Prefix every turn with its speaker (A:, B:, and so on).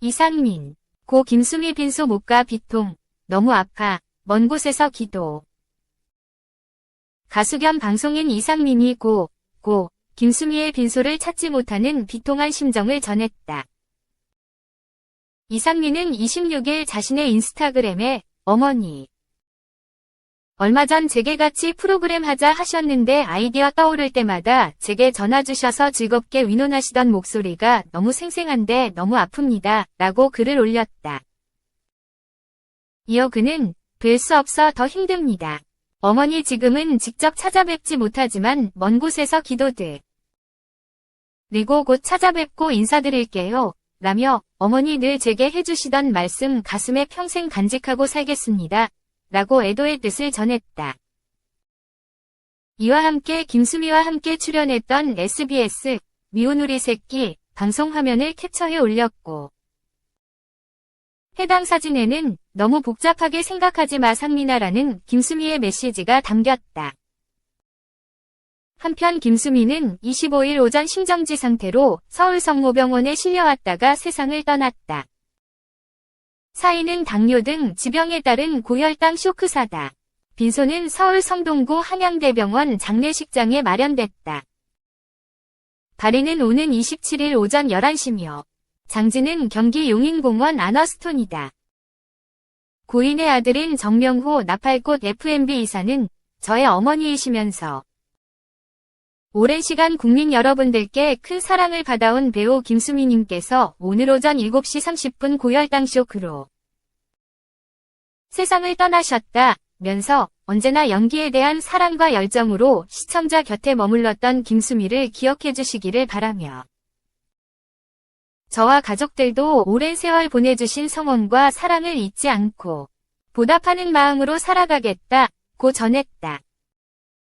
A: 이상민. 고 김수미 빈소 못가 비통. 너무 아파. 먼 곳에서 기도. 가수 겸 방송인 이상민이 고, 고, 김수미의 빈소를 찾지 못하는 비통한 심정을 전했다. 이상민은 26일 자신의 인스타그램에 어머니. 얼마 전 제게 같이 프로그램 하자 하셨는데 아이디어 떠오를 때마다 제게 전화 주셔서 즐겁게 위논하시던 목소리가 너무 생생한데 너무 아픕니다. 라고 글을 올렸다. 이어 그는 뵐 수 없어 더 힘듭니다. 어머니 지금은 직접 찾아뵙지 못하지만 먼 곳에서 기도드. 그리고 곧 찾아뵙고 인사드릴게요. 라며 어머니 늘 제게 해주시던 말씀 가슴에 평생 간직하고 살겠습니다. 라고 애도의 뜻을 전했다. 이와 함께 김수미와 함께 출연했던 SBS 미운 우리 새끼 방송 화면을 캡처해 올렸고 해당 사진에는 너무 복잡하게 생각하지 마 상민아라는 김수미의 메시지가 담겼다. 한편 김수미는 25일 오전 심정지 상태로 서울 성모병원에 실려왔다가 세상을 떠났다. 사인은 당뇨 등 지병에 따른 고혈당 쇼크사다. 빈소는 서울 성동구 한양대병원 장례식장에 마련됐다. 발인은 오는 27일 오전 11시며 장지는 경기 용인공원 아너스톤이다. 고인의 아들인 정명호 나팔꽃 F&B 이사는 저의 어머니이시면서 오랜 시간 국민 여러분들께 큰 사랑을 받아온 배우 김수미님께서 오늘 오전 7시 30분 고혈당 쇼크로 세상을 떠나셨다 면서 언제나 연기에 대한 사랑과 열정으로 시청자 곁에 머물렀던 김수미를 기억해 주시기를 바라며 저와 가족들도 오랜 세월 보내주신 성원과 사랑을 잊지 않고 보답하는 마음으로 살아가겠다 고 전했다.